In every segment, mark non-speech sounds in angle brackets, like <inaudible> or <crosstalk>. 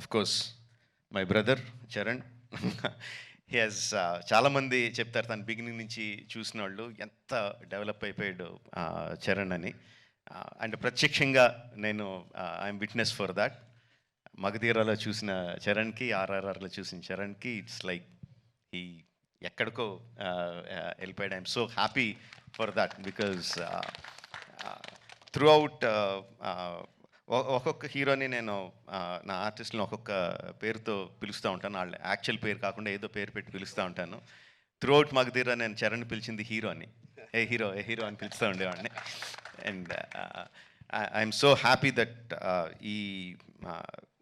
Of course my brother Charan he has చాలామంది చెప్తారు తన బిగినింగ్ నుంచి చూసిన వాళ్ళు ఎంత డెవలప్ అయిపోయాడు uh, చరణ్ అని. Uh, అండ్ ప్రత్యక్షంగా నేను ఐఎమ్ విట్నెస్ ఫర్ దాట్ మగధీరాలో చూసిన చరణ్కి ఆర్ఆర్ఆర్లో చూసిన చరణ్కి ఇట్స్ లైక్ ఈ ఎక్కడికో uh, వెళ్ళిపోయాడు. I'm so happy for that because throughout ఒక్కొక్క హీరోని నేను నా ఆర్టిస్ట్ని ఒక్కొక్క పేరుతో పిలుస్తూ ఉంటాను. వాళ్ళ యాక్చువల్ పేరు కాకుండా ఏదో పేరు పెట్టి పిలుస్తూ ఉంటాను. త్రూ అవుట్ మగధీరా నేను చరణ్ పిలిచింది హీరో అని ఏ హీరో ఏ హీరో అని పిలుస్తూ ఉండేవాడిని. And I'm so happy that ఈ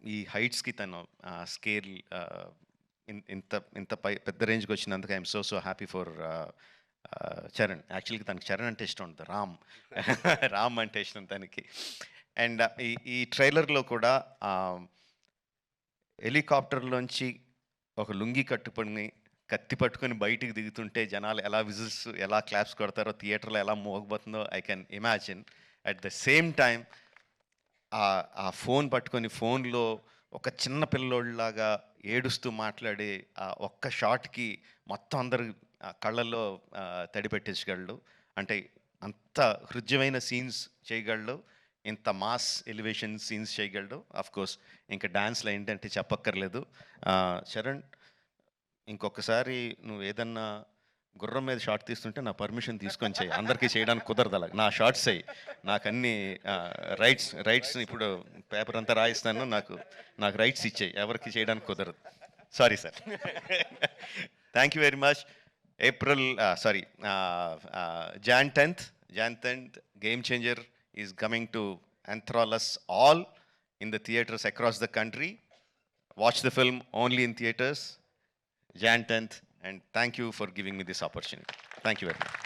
ఈ హైట్స్కి తను స్కేల్ ఇంత ఇంత పై పెద్ద రేంజ్కి వచ్చినందుకు I'm so so happy for Charan. యాక్చువల్గా తనకి చరణ్ అంటే ఇష్టం ఉంటుంది రామ్. <laughs> రామ్ అంటే ఇష్టం తనకి. అండ్ ఈ ఈ ట్రైలర్లో కూడా హెలికాప్టర్లోంచి ఒక లుంగి కట్టుకొని కత్తి పట్టుకొని బయటికి దిగుతుంటే జనాలు ఎలా విజిల్స్ ఎలా క్లాప్స్ కొడతారో థియేటర్లో ఎలా మోగబోతుందో I can imagine at the same time ఆ ఫోన్ పట్టుకొని ఫోన్లో ఒక చిన్న పిల్లోళ్ళలాగా ఏడుస్తూ మాట్లాడే ఆ ఒక్క షాట్కి మొత్తం అందరు కళ్ళల్లో తడిపెట్టించగలడు అంటే అంత హృదయమైన సీన్స్ చేయగలడు ఇంత మాస్ ఎలివేషన్ సీన్స్ చేయగలడు. ఆఫ్ కోర్స్ ఇంకా డాన్స్లో ఏంటంటే చెప్పక్కర్లేదు. చరణ్ ఇంకొకసారి నువ్వు ఏదన్నా గుర్రం మీద షార్ట్ తీస్తుంటే నా పర్మిషన్ తీసుకొని చేయి. అందరికీ చేయడానికి కుదరదు అలా. నా షార్ట్స్ అయ్యి నాకు అన్ని రైట్స్ రైట్స్ ఇప్పుడు పేపర్ అంతా రాయిస్తాను. నాకు నాకు రైట్స్ ఇచ్చేయి. ఎవరికి చేయడానికి కుదరదు. Sorry sir thank you very much April sorry Jan tenth Jan tenth Game Changer is coming to enthral us All in the theaters across the country. Watch the film only in theaters, Jan 10th, and thank you for giving me this opportunity. Thank you very much.